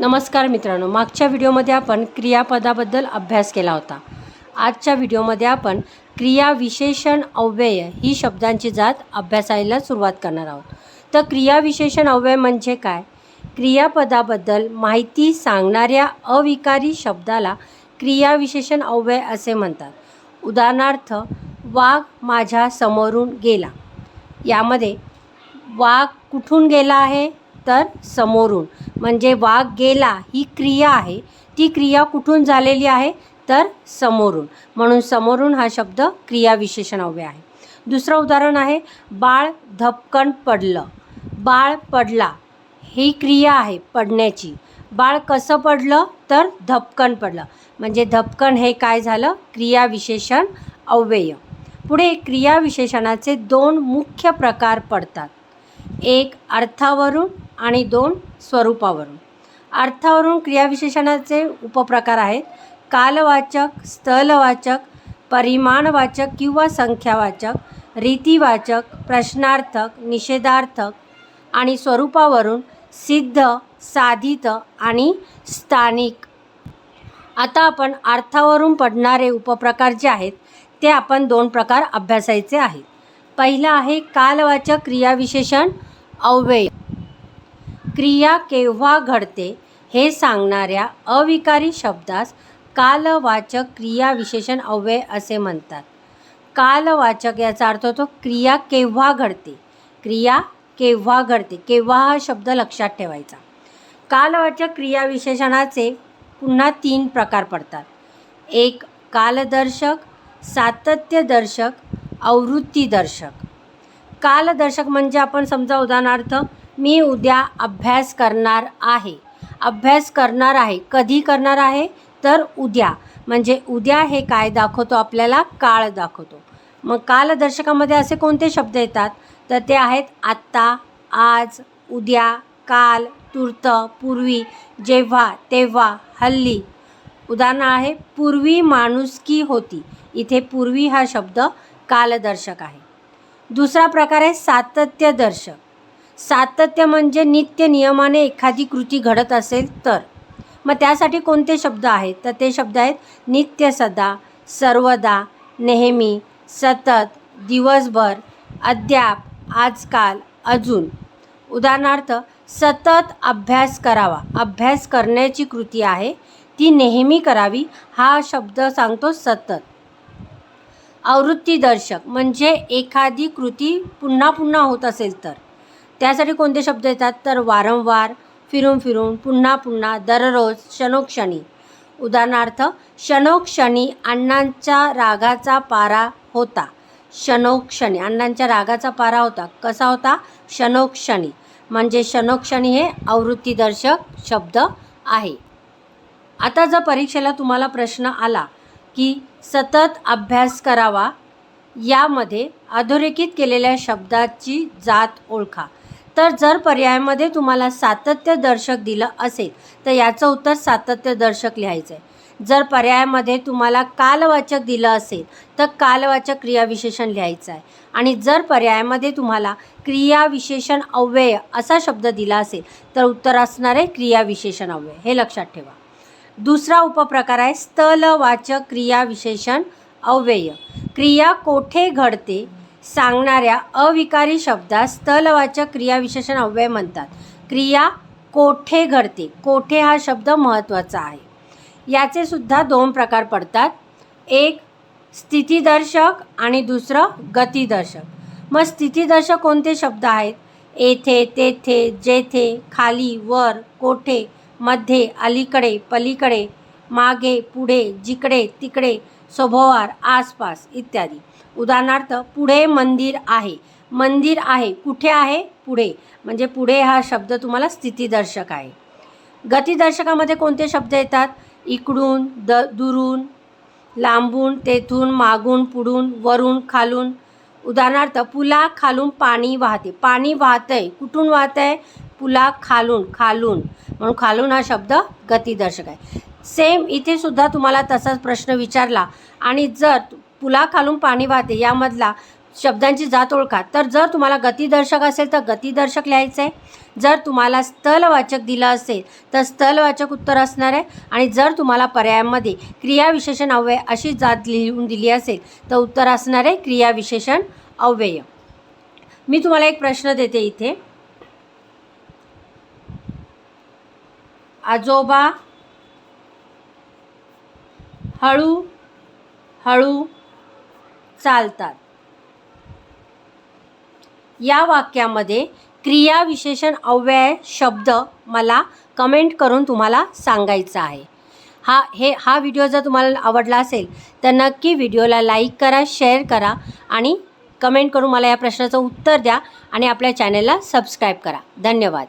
नमस्कार मित्रांनो मागच्या व्हिडिओमध्ये आपण क्रियापदाबद्दल अभ्यास केला होता. आजच्या व्हिडिओमध्ये आपण क्रिया विशेषण अव्यय ही शब्दांची जात अभ्यासायला सुरुवात करणार आहोत. तर क्रिया विशेषण अव्यय म्हणजे काय? क्रियापदाबद्दल माहिती सांगणाऱ्या अविकारी शब्दाला क्रिया विशेषण अव्यय असे म्हणतात. उदाहरणार्थ वाघ माझ्या समोरून गेला. यामध्ये वाघ कुठून गेला आहे? तर समोरून. म्हणजे वाघ गेला ही क्रिया आहे. ती क्रिया कुठून झालेली आहे? तर समोरून. म्हणून समोरून हा शब्द क्रियाविशेषण अव्यय आहे. दुसरं उदाहरण आहे बाळ धपकन पडलं. बाळ पडला. ही क्रिया आहे पडण्याची. बाळ कसं पडलं? तर धपकन पडलं. म्हणजे धपकन हे काय झालं? क्रियाविशेषण अव्यय. पुढे क्रियाविशेषणाचे दोन मुख्य प्रकार पडतात. एक अर्थावरून आणि दोन स्वरूपावरून. अर्थावरून क्रियाविशेषणाचे उपप्रकार आहेत. कालवाचक स्थलवाचक परिमाणवाचक किंवा संख्यावाचक रीतिवाचक प्रश्नार्थक निषेधार्थक आणि स्वरूपावरून सिद्ध साधित आणि स्थानिक. आता आपण अर्थावरून पडणारे उपप्रकार जे आहेत ते आपण दोन प्रकार अभ्यासायचे आहेत. पहिलं आहे कालवाचक क्रियाविशेषण अव्यय. क्रिया केव्हा घडते हे सांगणाऱ्या अविकारी शब्दास कालवाचक क्रियाविशेषण अव्यय असे म्हणतात. कालवाचक याचा अर्थ होतो क्रिया केव्हा घडते. क्रिया केव्हा घडते. केव्हा हा शब्द लक्षात ठेवायचा. कालवाचक क्रियाविशेषणाचे पुन्हा तीन प्रकार पडतात. एक कालदर्शक सातत्यदर्शक आवृत्तीदर्शक कालदर्शक म्हणजे आपण समजा उदाहरणार्थ मी उद्या अभ्यास करणार आहे. अभ्यास करणार आहे. कधी करणार आहे? तर उद्या. म्हणजे उद्या हे काय दाखवतो आपल्याला? काळ दाखवतो. मग कालदर्शकामध्ये असे कोणते शब्द येतात? तर ते आहेत आत्ता आज उद्या काल तूर्त पूर्वी जेव्हा तेव्हा हल्ली. उदाहरण आहे पूर्वी माणुसकी होती? इथे पूर्वी हा शब्द कालदर्शक आहे. दुसरा प्रकार आहे सातत्यदर्शक. सातत्य म्हणजे नित्य नियमाने एखादी कृती घडत असेल तर. मग त्यासाठी कोणते शब्द आहेत? तर ते शब्द आहेत नित्य सदा सर्वदा नेहमी सतत दिवसभर अद्याप आजकाल अजून. उदाहरणार्थ सतत अभ्यास करावा. अभ्यास करण्याची कृती आहे ती नेहमी करावी हा शब्द सांगतो सतत. आवृत्तीदर्शक म्हणजे एखादी कृती पुन्हा पुन्हा होत असेल तर. त्यासाठी कोणते शब्द येतात? तर वारंवार फिरून फिरून पुन्हा पुन्हा दररोज क्षणोक्षणी. उदाहरणार्थ क्षणोक्षणी अण्णांच्या रागाचा पारा होता. क्षणोक्षणी अण्णांच्या रागाचा पारा होता. कसा होता? क्षणोक्षणी. म्हणजे क्षणोक्षणी हे आवृत्तीदर्शक शब्द आहे. आता जर परीक्षेला तुम्हाला प्रश्न आला की सतत अभ्यास करावा यामध्ये अधोरेखित केलेल्या शब्दाची जात ओळखा. तर जर पर्यायामध्ये तुम्हाला सातत्यदर्शक दिलं असेल तर याचं उत्तर सातत्यदर्शक लिहायचं आहे जर पर्यायामध्ये तुम्हाला कालवाचक दिलं असेल तर कालवाचक क्रियाविशेषण लिहायचं आहे आणि जर पर्यायामध्ये तुम्हाला क्रियाविशेषण अव्यय असा शब्द दिला असेल तर उत्तर असणार आहे क्रियाविशेषण अव्यय. हे लक्षात ठेवा. दुसरा उपप्रकार आहे स्थलवाचक क्रियाविशेषण अव्यय. क्रिया कोठे घडते? सांगणाऱ्या अविकारी शब्दास स्थलवाचक क्रियाविशेषण अव्यय म्हणतात. क्रिया कोठे घडते? कोठे हा शब्द महत्त्वाचा आहे? याचे सुद्धा दोन प्रकार पडतात. एक स्थितीदर्शक आणि दुसरं गतिदर्शक. मग स्थितीदर्शक कोणते शब्द आहेत? येथे तेथे जेथे खाली वर कोठे मध्ये अलीकडे पलीकडे मागे पुढे जिकडे तिकडे सभोवार आसपास इत्यादी. उदाहरणार्थ पुढे मंदिर आहे. मंदिर आहे. कुठे आहे? पुढे. म्हणजे पुढे हा शब्द तुम्हाला स्थितीदर्शक आहे. गतिदर्शकामध्ये कोणते शब्द येतात? इकडून द दुरून लांबून तेथून मागून पुढून वरून खालून. उदाहरणार्थ पुला खालून पाणी वाहते. पाणी वाहतंय. कुठून वाहत आहे पुला खालून खालून. म्हणून खालून हा शब्द गतिदर्शक आहे. सेम इथे सुद्धा तुम्हाला तसाच प्रश्न विचारला. आणि जर पुलाखालून पाणी वाहते यामधला शब्दांची जात ओळखा. तर जर तुम्हाला गतिदर्शक असेल तर गतिदर्शक लिहायचं आहे जर तुम्हाला स्थलवाचक दिलं असेल तर स्थलवाचक उत्तर असणार आहे. आणि जर तुम्हाला पर्यायामध्ये क्रियाविशेषण अव्यय अशी जात लिहून दिली असेल तर उत्तर असणार आहे क्रियाविशेषण अव्यय. मी तुम्हाला एक प्रश्न देते इथे. आजोबा हळू हळू चालतात. या वाक्यामध्ये क्रियाविशेषण अव्यय शब्द मला कमेंट करून तुम्हाला सांगायचा आहे. हा हे हा व्हिडिओ जर तुम्हाला आवडला असेल तर नक्की व्हिडिओला लाईक करा शेअर करा आणि कमेंट करून मला या प्रश्नाचं उत्तर द्या आणि आपल्या चॅनलला सबस्क्राईब करा. धन्यवाद.